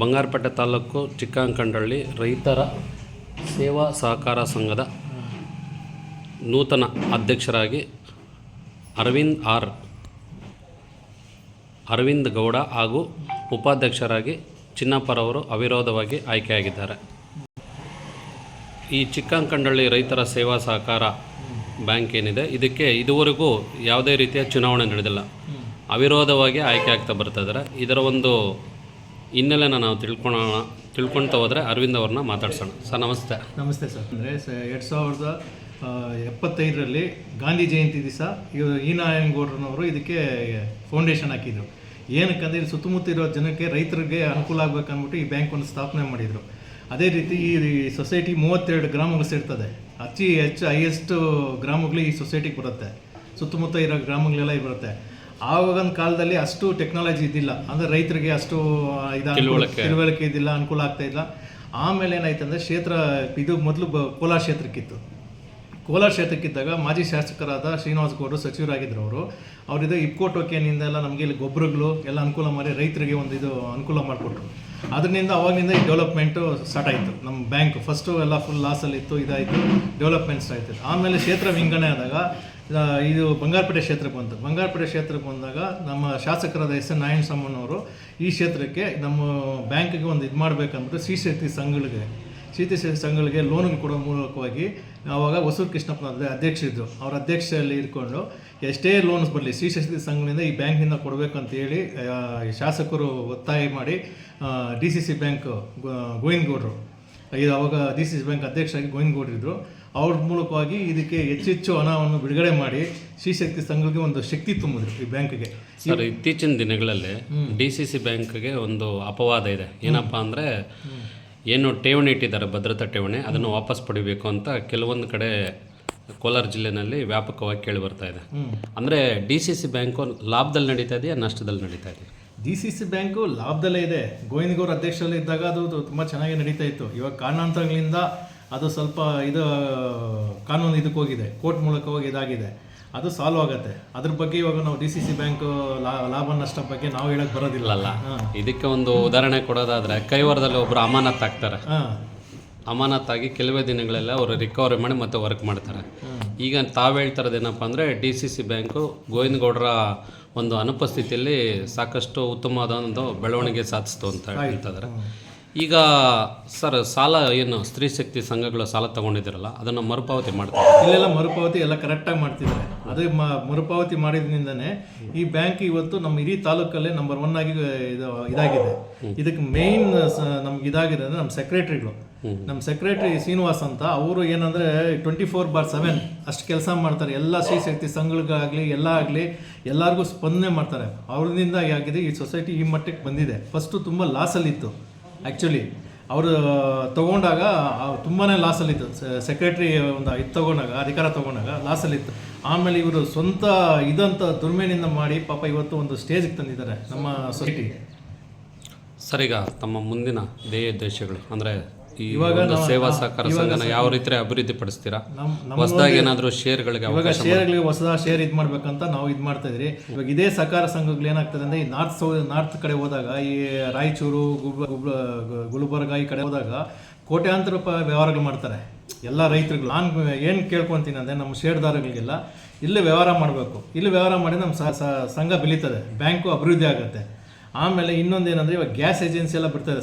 ಬಂಗಾರಪೇಟೆ ತಾಲೂಕು ಚಿಕ್ಕಂಕಂಡಳ್ಳಿ ರೈತರ ಸೇವಾ ಸಹಕಾರ ಸಂಘದ ನೂತನ ಅಧ್ಯಕ್ಷರಾಗಿ ಅರವಿಂದ್ ಆರ್ ಅರವಿಂದ್ ಗೌಡ ಹಾಗೂ ಉಪಾಧ್ಯಕ್ಷರಾಗಿ ಚಿನ್ನಪ್ಪರವರು ಅವಿರೋಧವಾಗಿ ಆಯ್ಕೆಯಾಗಿದ್ದಾರೆ. ಈ ಚಿಕ್ಕಂಕಂಡಳ್ಳಿ ರೈತರ ಸೇವಾ ಸಹಕಾರ ಬ್ಯಾಂಕ್ ಏನಿದೆ, ಇದಕ್ಕೆ ಇದುವರೆಗೂ ಯಾವುದೇ ರೀತಿಯ ಚುನಾವಣೆ ನಡೆದಿಲ್ಲ. ಅವಿರೋಧವಾಗಿ ಆಯ್ಕೆ ಆಗ್ತಾ ಬರ್ತಾ ಇದ್ದಾರೆ. ಇದರ ಒಂದು ಹಿನ್ನೆಲೆನ ನಾವು ತಿಳ್ಕೊಳ್ಳೋಣ ತಿಳ್ಕೊಳ್ತಾ ಹೋದರೆ ಅರವಿಂದ್ ಅವ್ರನ್ನ ಮಾತಾಡ್ಸೋಣ. ಸರ್, ನಮಸ್ತೆ. ನಮಸ್ತೆ ಸರ್. ಅಂದರೆ ಸ, ಎರಡು ಸಾವಿರದ ಎಪ್ಪತ್ತೈದರಲ್ಲಿ ಗಾಂಧಿ ಜಯಂತಿ ದಿವಸ ಇವರು ಈ ನಾರಾಯಣಗೌಡ್ರನವರು ಇದಕ್ಕೆ ಫೌಂಡೇಶನ್ ಹಾಕಿದ್ರು. ಏನಕ್ಕಂದ್ರೆ ಇಲ್ಲಿ ಸುತ್ತಮುತ್ತ ಇರೋ ಜನಕ್ಕೆ ರೈತರಿಗೆ ಅನುಕೂಲ ಆಗ್ಬೇಕಂದ್ಬಿಟ್ಟು ಈ ಬ್ಯಾಂಕನ್ನು ಸ್ಥಾಪನೆ ಮಾಡಿದರು. ಅದೇ ರೀತಿ ಈ ಸೊಸೈಟಿ ಮೂವತ್ತೆರಡು ಗ್ರಾಮಗಳು ಸೇರ್ತದೆ. ಅತಿ ಹೆಚ್ಚು, ಹೈಯೆಸ್ಟ್ ಗ್ರಾಮಗಳು ಈ ಸೊಸೈಟಿಗೆ ಬರುತ್ತೆ. ಸುತ್ತಮುತ್ತ ಇರೋ ಗ್ರಾಮಗಳೆಲ್ಲ ಬರುತ್ತೆ ಆವಾಗಿನ ಕಾಲದಲ್ಲಿ ಅಷ್ಟು ಟೆಕ್ನಾಲಜಿ ಇದ್ದಿಲ್ಲ. ಅಂದ್ರೆ ರೈತರಿಗೆ ಅಷ್ಟು ತಿಳುವಳಿಕೆ. ಇದ್ದಿಲ್ಲ ಅನುಕೂಲ ಆಗ್ತಾ ಇಲ್ಲ ಆಮೇಲೆ ಏನಾಯ್ತು ಅಂದರೆ ಕ್ಷೇತ್ರ ಇದು ಮೊದಲು ಬ ಕೋಲಾರ ಕ್ಷೇತ್ರಕ್ಕಿತ್ತು. ಕೋಲಾರ ಕ್ಷೇತ್ರಕ್ಕಿದ್ದಾಗ ಮಾಜಿ ಶಾಸಕರಾದ ಶ್ರೀನಿವಾಸ್ ಗೌಡರು ಸಚಿವರಾಗಿದ್ದರು ಅವರು. ಅವರಿದು ಇಪ್ಕೋ ಟೋಕೆನಿಂದ ಎಲ್ಲ ನಮಗೆ ಇಲ್ಲಿ ಗೊಬ್ಬರಗಳು ಎಲ್ಲ ಅನುಕೂಲ ಮಾಡಿ ರೈತರಿಗೆ ಒಂದು ಇದು ಅನುಕೂಲ ಮಾಡಿಕೊಟ್ರು. ಅದರಿಂದ ಅವಾಗಿನಿಂದ ಈ ಡೆವಲಪ್ಮೆಂಟು ಸ್ಟಾರ್ಟ್ ಆಯಿತು. ನಮ್ಮ ಬ್ಯಾಂಕ್ ಫಸ್ಟು ಎಲ್ಲ ಫುಲ್ ಲಾಸಲ್ಲಿತ್ತು ಇದಾಯಿತು ಡೆವಲಪ್ಮೆಂಟ್ ಸ್ಟಾರ್ಟ್ ಆಯಿತು. ಆಮೇಲೆ ಕ್ಷೇತ್ರ ವಿಂಗಡಣೆ ಆದಾಗ ಇದು ಬಂಗಾರಪೇಟೆ ಕ್ಷೇತ್ರಕ್ಕೆ ಬಂತು. ಬಂಗಾರಪೇಟೆ ಕ್ಷೇತ್ರಕ್ಕೆ ಬಂದಾಗ ನಮ್ಮ ಶಾಸಕರಾದ ಎಸ್ ಎನ್ ನಾರಾಯಣಸ್ವಾಮನವರು ಈ ಕ್ಷೇತ್ರಕ್ಕೆ ನಮ್ಮ ಬ್ಯಾಂಕಿಗೆ ಒಂದು ಇದು ಮಾಡಬೇಕಂದ್ರೆ ಶ್ರೀಶಕ್ತಿ ಸಂಘಗಳಿಗೆ ಶ್ರೀತಿ ಸಂಘಗಳಿಗೆ ಲೋನ್ ಕೊಡೋ ಮೂಲಕವಾಗಿ ಆವಾಗ ಹೊಸೂರು ಕೃಷ್ಣಪ್ಪನ ಅದೇ ಅಧ್ಯಕ್ಷರಿದ್ದರು ಅವ್ರ ಅಧ್ಯಕ್ಷರಲ್ಲಿ ಇಟ್ಕೊಂಡು ಎಷ್ಟೇ ಲೋನ್ಸ್ ಬರಲಿ ಶ್ರೀಶಕ್ತಿ ಸಂಘದಿಂದ ಈ ಬ್ಯಾಂಕಿಂದ ಕೊಡಬೇಕಂತ ಹೇಳಿ ಶಾಸಕರು ಒತ್ತಾಯ ಮಾಡಿ ಡಿ ಸಿ ಸಿ ಬ್ಯಾಂಕ್ ಗೋವಿಂದಗೌಡರು. ಇದು ಅವಾಗ ಡಿ ಸಿ ಸಿ ಬ್ಯಾಂಕ್ ಅಧ್ಯಕ್ಷರಾಗಿ ಗೋವಿಂದಗೌಡರಿದ್ದರು ಅವ್ರ ಮೂಲಕವಾಗಿ ಇದಕ್ಕೆ ಹೆಚ್ಚೆಚ್ಚು ಹಣವನ್ನು ಬಿಡುಗಡೆ ಮಾಡಿ ಶ್ರೀಶಕ್ತಿ ಸಂಘಕ್ಕೆ ಒಂದು ಶಕ್ತಿ ತುಂಬಿದ್ರು ಈ ಬ್ಯಾಂಕ್ಗೆ. ಸರ್ ಇತ್ತೀಚಿನ ದಿನಗಳಲ್ಲಿ ಡಿ ಸಿ ಸಿ ಬ್ಯಾಂಕ್ಗೆ ಒಂದು ಅಪವಾದ ಇದೆ. ಏನಪ್ಪಾ ಅಂದರೆ ಏನು ಠೇವಣಿ ಇಟ್ಟಿದ್ದಾರೆ ಭದ್ರತಾ ಠೇವಣಿ ಅದನ್ನು ವಾಪಸ್ ಪಡಿಬೇಕು ಅಂತ ಕೆಲವೊಂದು ಕಡೆ ಕೋಲಾರ ಜಿಲ್ಲೆನಲ್ಲಿ ವ್ಯಾಪಕವಾಗಿ ಕೇಳಿ ಬರ್ತಾ ಇದೆ. ಅಂದರೆ ಡಿ ಸಿ ಸಿ ಬ್ಯಾಂಕು ಲಾಭದಲ್ಲಿ ನಡೀತಾ ಇದೆಯಾ ನಷ್ಟದಲ್ಲಿ ನಡೀತಾ ಇದೆ ಡಿ ಸಿ ಸಿ ಬ್ಯಾಂಕು ಲಾಭದಲ್ಲೇ ಇದೆ. ಗೋವಿಂದಗೌಡ ಅಧ್ಯಕ್ಷರಲ್ಲಿ ಇದ್ದಾಗ ಅದು ತುಂಬ ಚೆನ್ನಾಗಿ ನಡೀತಾ ಇತ್ತು. ಇವಾಗ ಕಾರಣಾಂತರಗಳಿಂದ ಅದು ಸ್ವಲ್ಪ ಇದು ಕಾನೂನು ಇದಕ್ಕೆ ಹೋಗಿದೆ. ಕೋರ್ಟ್ ಹೋಗಿ ಇದಾಗಿದೆ. ಅದು ಸಾಲ್ವ್ ಆಗುತ್ತೆ. ಅದ್ರ ಬಗ್ಗೆ ಇವಾಗ ನಾವು ಡಿ ಸಿ ಸಿ ಬ್ಯಾಂಕ್ ಲಾಭ ನಷ್ಟ ಬಗ್ಗೆ ನಾವು ಹೇಳಕ್ ಬರೋದಿಲ್ಲ. ಅಲ್ಲ ಇದಕ್ಕೆ ಒಂದು ಉದಾಹರಣೆ ಕೊಡೋದಾದ್ರೆ ಕೈವಾರದಲ್ಲಿ ಒಬ್ರು ಅಮಾನತ್ ಆಗ್ತಾರೆ. ಅಮಾನತಾಗಿ ಕೆಲವೇ ದಿನಗಳೆಲ್ಲ ಅವರು ರಿಕವರಿ ಮಾಡಿ ಮತ್ತೆ ವರ್ಕ್ ಮಾಡ್ತಾರೆ. ಈಗ ತಾವು ಹೇಳ್ತಾ ಏನಪ್ಪ ಅಂದರೆ ಡಿ ಸಿ ಸಿ ಬ್ಯಾಂಕು ಗೋವಿಂದಗೌಡರ ಒಂದು ಅನುಪಸ್ಥಿತಿಯಲ್ಲಿ ಸಾಕಷ್ಟು ಉತ್ತಮವಾದ ಒಂದು ಬೆಳವಣಿಗೆ ಸಾಧಿಸ್ತು ಅಂತ ಹೇಳ್ತಿದ್ದಾರೆ ಈಗ ಸರ್ ಸಾಲ ಏನು ಸ್ತ್ರೀ ಶಕ್ತಿ ಸಂಘಗಳು ಸಾಲ ತಗೊಂಡಿದ್ದೀರಲ್ಲ ಅದನ್ನು ಮರುಪಾವತಿ ಮಾಡ್ತಾರೆ? ಇಲ್ಲೆಲ್ಲ ಮರುಪಾವತಿ ಎಲ್ಲ ಕರೆಕ್ಟಾಗಿ ಮಾಡ್ತಿದ್ದಾರೆ. ಅದೇ ಮ ಮರುಪಾವತಿ ಮಾಡಿದ್ರಿಂದನೇ ಈ ಬ್ಯಾಂಕ್ ಇವತ್ತು ನಮ್ಮ ಇಡೀ ತಾಲೂಕಲ್ಲೇ ನಂಬರ್ ಒನ್ ಆಗಿ ಇದು ಇದಾಗಿದೆ. ಇದಕ್ಕೆ ಮೇಯ್ನ್ ನಮ್ಗೆ ಇದಾಗಿದೆ ಅಂದ್ರೆ ನಮ್ಮ ಸೆಕ್ರೆಟ್ರಿಗಳು ನಮ್ಮ ಸೆಕ್ರೆಟರಿ ಶ್ರೀನಿವಾಸ್ ಅಂತ ಅವರು ಏನಂದರೆ ಟ್ವೆಂಟಿ ಫೋರ್ ಬಾರ್ ಸೆವೆನ್ ಅಷ್ಟು ಕೆಲಸ ಮಾಡ್ತಾರೆ. ಎಲ್ಲ ಶ್ರೀಶಕ್ತಿ ಸಂಘಗಳಿಗಾಗಲಿ ಎಲ್ಲ ಆಗಲಿ ಎಲ್ಲರಿಗೂ ಸ್ಪಂದನೆ ಮಾಡ್ತಾರೆ. ಅವ್ರಿಂದ ಆಗಿದೆ ಈ ಸೊಸೈಟಿ ಈ ಮಟ್ಟಕ್ಕೆ ಬಂದಿದೆ. ಫಸ್ಟು ತುಂಬ ಲಾಸಲ್ಲಿತ್ತು ಆ್ಯಕ್ಚುಲಿ ಅವರು ತಗೊಂಡಾಗ ತುಂಬಾ ಲಾಸಲ್ಲಿತ್ತು ಸೆಕ್ರೆಟ್ರಿ ಒಂದು ಇದು ತಗೊಂಡಾಗ, ಅಧಿಕಾರ ತಗೊಂಡಾಗ ಲಾಸಲ್ಲಿತ್ತು ಆಮೇಲೆ ಇವರು ಸ್ವಂತ ಇದಂತ ದುರ್ಮೇನಿಂದ ಮಾಡಿ ಪಾಪ ಇವತ್ತು ಒಂದು ಸ್ಟೇಜ್ಗೆ ತಂದಿದ್ದಾರೆ ನಮ್ಮ ಸೊಸೈಟಿ. ಸರಿಗ, ತಮ್ಮ ಮುಂದಿನ ಧ್ಯೇಯ ಉದ್ದೇಶಗಳು. ಅಂದರೆ ಈ ಇವಾಗ ಒಂದು ನಾವು- ಸೇವಾ ಸಹಕಾರ ಸಂಘನ ಯಾವ ರೀತಿ ಅಭಿವೃದ್ಧಿ ಪಡಿಸ್ತೀರಾ? ನಮ್ಮ ಹೊಸದಾಗಿ ಏನಾದರೂ ಶೇರ್ಗಳಿಗೆ ಇವಾಗ ಶೇರ್ಗಳಿಗೆ ಹೊಸದ ಶೇರ್ ಇದು ಮಾಡ್ಬೇಕಂತ ನಾವು ಇದು ಮಾಡ್ತಾ ಇದ್ರಿ ಇವಾಗ ಇದೇ ಸಹಕಾರ ಸಂಘಗಳು ಏನಾಗ್ತದೆ ಅಂದ್ರೆ ಈ ನಾರ್ತ್ ಸೌ ನಾರ್ತ್ ಕಡೆ ಹೋದಾಗ ಈ ರಾಯಚೂರು ಗುಬ ಗುಬ್ಲ ಗು- ಗುಲ್ಬರ್ಗ ಈ ಕಡೆ ಹೋದಾಗ ಕೋಟ್ಯಾಂತರ ರೂಪಾಯಿ ವ್ಯವಹಾರಗಳು ಮಾಡ್ತಾರೆ. ಎಲ್ಲ ರೈತರುಗಳು. ನಾನು ಏನು ಕೇಳ್ಕೊಂತೀನಿ ಅಂದರೆ ನಮ್ಮ ಶೇರ್ದಾರಗಳಿಗೆಲ್ಲ ಇಲ್ಲೇ ವ್ಯವಹಾರ ಮಾಡಬೇಕು. ಇಲ್ಲಿ ವ್ಯವಹಾರ ಮಾಡಿ ನಮ್ಮ ಸ- ಸ- ಸಂಘ ಬೆಳೀತದೆ. ಬ್ಯಾಂಕು ಅಭಿವೃದ್ಧಿ ಆಗುತ್ತೆ. ಆಮೇಲೆ ಇನ್ನೊಂದು ಏನಂದರೆ ಇವಾಗ ಗ್ಯಾಸ್ ಏಜೆನ್ಸಿ ಎಲ್ಲ ಬಿಡ್ತಾರೆ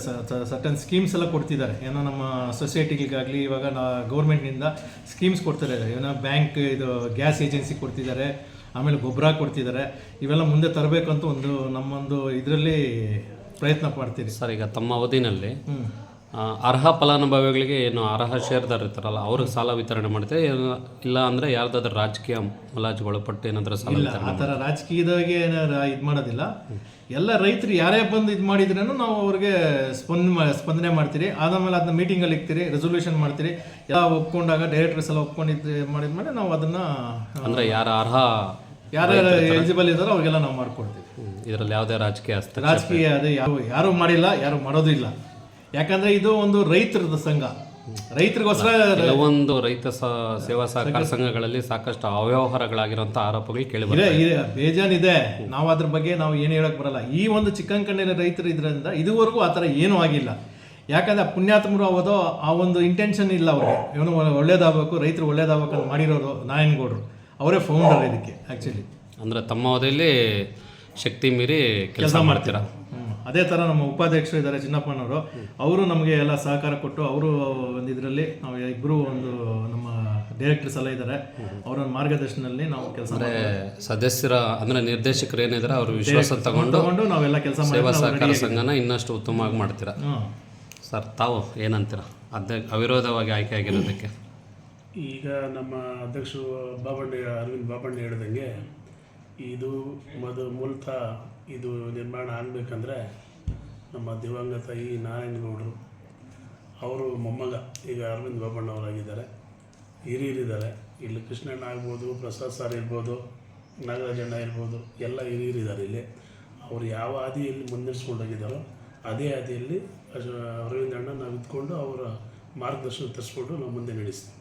ಸರ್ಟನ್ ಸ್ಕೀಮ್ಸ್ ಎಲ್ಲ ಕೊಡ್ತಿದ್ದಾರೆ. ಏನೋ ನಮ್ಮ ಸೊಸೈಟಿಗಳಿಗಾಗಲಿ ಇವಾಗ ನಾ ಗೌರ್ಮೆಂಟ್ನಿಂದ ಸ್ಕೀಮ್ಸ್ ಕೊಡ್ತಾರೆ. ಏನೋ ಬ್ಯಾಂಕ್ ಇದು ಗ್ಯಾಸ್ ಏಜೆನ್ಸಿ ಕೊಡ್ತಿದ್ದಾರೆ. ಆಮೇಲೆ ಗೊಬ್ಬರ ಕೊಡ್ತಿದ್ದಾರೆ. ಇವೆಲ್ಲ ಮುಂದೆ ತರಬೇಕಂತ ಒಂದು ನಮ್ಮೊಂದು ಇದರಲ್ಲಿ ಪ್ರಯತ್ನ ಮಾಡ್ತೀರಿ ಸರ್ ಈಗ ತಮ್ಮ ಅವಧಿನಲ್ಲಿ ಅರ್ಹ ಫಲಾನುಭವಿಗಳಿಗೆ ಏನು ಅರ್ಹ ಶೇರ್ದಾರ ಇರ್ತಾರಲ್ಲ ಅವ್ರಿಗೆ ಸಾಲ ವಿತರಣೆ ಮಾಡ್ತೀವಿ ಇಲ್ಲ ಅಂದರೆ ಯಾರ್ದಾದ್ರೂ ರಾಜಕೀಯ ಮುಲಾಜುಗಳು ಪಟ್ಟು ಏನಾದರೂ ಸಾಲ ಇಲ್ಲ ಆ ಥರ ರಾಜಕೀಯದಾಗೆ ಇದು ಮಾಡೋದಿಲ್ಲ. ಎಲ್ಲ ರೈತರು ಯಾರೇ ಬಂದು ಇದು ಮಾಡಿದ್ರೂ ನಾವು ಅವ್ರಿಗೆ ಸ್ಪಂದ ಸ್ಪಂದನೆ ಮಾಡ್ತೀರಿ. ಆದಮೇಲೆ ಅದನ್ನ ಮೀಟಿಂಗಲ್ಲಿ ಇಕ್ತೀರಿ ರೆಸೊಲ್ಯೂಷನ್ ಮಾಡ್ತೀರಿ. ಎಲ್ಲ ಒಪ್ಕೊಂಡಾಗ ಡೈರೆಕ್ಟರ್ಸ್ ಎಲ್ಲ ಒಪ್ಕೊಂಡಿದ್ದು ಮಾಡಿದ್ಮೇಲೆ ನಾವು ಅದನ್ನ ಅಂದರೆ ಯಾರ ಅರ್ಹ ಯಾರ್ಯಾರು ಎಲಿಜಿಬಲ್ ಇದ್ದಾರೋ ಅವ್ರಿಗೆಲ್ಲ ನಾವು ಮಾಡ್ಕೊಡ್ತೀವಿ. ಇದರಲ್ಲಿ ಯಾವುದೇ ರಾಜಕೀಯ ರಾಜಕೀಯ ಅದೇ ಯಾರು ಯಾರು ಮಾಡಿಲ್ಲ ಯಾರು ಮಾಡೋದು ಇಲ್ಲ ಯಾಕಂದ್ರೆ ಇದು ಒಂದು ರೈತರದ ಸಂಘ. ರೈತರಿಗೋಸ್ಕರ ಒಂದು ರೈತ ಸ- ಸೇವಾ ಸಹಕಾರ ಸಂಘಗಳಲ್ಲಿ ಸಾಕಷ್ಟು ಅವ್ಯವಹಾರಗಳಾಗಿರುವಂತಹ ಆರೋಪಗಳು ಕೇಳಿ ಬೇಜಾನ್ ಇದೆ. ಬೇಜಾನಿದೆ. ನಾವು ಅದ್ರ ಬಗ್ಗೆ ನಾವು ಏನು ಹೇಳಕ್ ಬರಲ್ಲ. ಈ ಒಂದು ಚಿಕ್ಕಂಕಣ್ಣಿನ ರೈತರು ಇದರಿಂದ ಇದುವರೆಗೂ ಆ ಥರ ಏನೂ ಆಗಿಲ್ಲ. ಯಾಕಂದ್ರೆ ಪುಣ್ಯಾತ್ಮರು ಅವರು ಆ ಒಂದು ಇಂಟೆನ್ಷನ್ ಇಲ್ಲ ಅವ್ರಿಗೆ. ಇವನು ಒಳ್ಳೇದಾಗಬೇಕು ರೈತರು ಒಳ್ಳೇದಾಗಬೇಕು ಅಂತ ಮಾಡಿರೋರು ನಾರಾಯಣಗೌಡರು. ಅವರೇ ಫೌಂಡರ್ ಇದಕ್ಕೆ ಆ್ಯಕ್ಚುಲಿ ಅಂದರೆ ತಮ್ಮ ಅವಧಿಯಲ್ಲಿ ಶಕ್ತಿ ಮೀರಿ ಕೆಲಸ ಮಾಡ್ತೀರಾ? ಅದೇ ಥರ ನಮ್ಮ ಉಪಾಧ್ಯಕ್ಷರು ಇದ್ದಾರೆ ಚಿನ್ನಪ್ಪನವರು. ಅವರು ನಮಗೆ ಎಲ್ಲ ಸಹಕಾರ ಕೊಟ್ಟು ಅವರು ಒಂದು ಇದರಲ್ಲಿ ನಾವು ಇಬ್ಬರು ಒಂದು ನಮ್ಮ ಡೈರೆಕ್ಟರ್ಸ್ ಎಲ್ಲ ಇದ್ದಾರೆ. ಅವರ ಮಾರ್ಗದರ್ಶನದಲ್ಲಿ ನಾವು ಕೆಲಸ ಸದಸ್ಯರ ಅಂದರೆ ನಿರ್ದೇಶಕರು ಏನಿದ್ದಾರೆ ಅವರು ವಿಶ್ವಾಸ ತಗೊಂಡು ತಗೊಂಡು ನಾವೆಲ್ಲ ಕೆಲಸ ಮಾಡಿ ಸೇವಾ ಸಹಕಾರ ಸಂಘನ ಇನ್ನಷ್ಟು ಉತ್ತಮವಾಗಿ ಮಾಡ್ತೀರಾ. ಸರ್ ತಾವು ಏನಂತೀರ? ಅದ ಅವಿರೋಧವಾಗಿ ಆಯ್ಕೆ ಆಗಿರೋದಕ್ಕೆ. ಈಗ ನಮ್ಮ ಅಧ್ಯಕ್ಷರು ಬಾಬಣ್ಣ ಅರವಿಂದ್ ಬಾಬಣ್ಣ ಹೇಳ್ದಂಗೆ ಇದು ಮೊದಲು ಮೂಲತಃ ಇದು ನಿರ್ಮಾಣ ಆಗಬೇಕಂದ್ರೆ ನಮ್ಮ ದಿವಂಗತ ಇ ನಾರಾಯಣಗೌಡರು, ಅವರು ಮೊಮ್ಮಗ, ಈಗ ಅರವಿಂದ್ ಬೋಪಣ್ಣವರಾಗಿದ್ದಾರೆ ಹಿರಿಯರಿದ್ದಾರೆ. ಇಲ್ಲಿ ಕೃಷ್ಣಣ್ಣ ಆಗ್ಬೋದು, ಪ್ರಸಾದ್ ಸರ್ ಇರ್ಬೋದು ನಾಗರಾಜಣ್ಣ ಇರ್ಬೋದು, ಎಲ್ಲ ಹಿರಿಯರಿದ್ದಾರೆ ಇಲ್ಲಿ. ಅವರು ಯಾವ ಹಾದಿಯಲ್ಲಿ ಮುನ್ನಡೆಸ್ಕೊಂಡೋಗಿದ್ದಾರೋ ಅದೇ ಹಾದಿಯಲ್ಲಿ ಅರವಿಂದ ಅರವಿಂದ್ ಅಣ್ಣ ನಾವು ಇದ್ಕೊಂಡು ಅವರ ಮಾರ್ಗದರ್ಶನ ತರಿಸ್ಕೊಂಡು ನಾವು ಮುಂದೆ ನಡೆಸ್ತೀವಿ.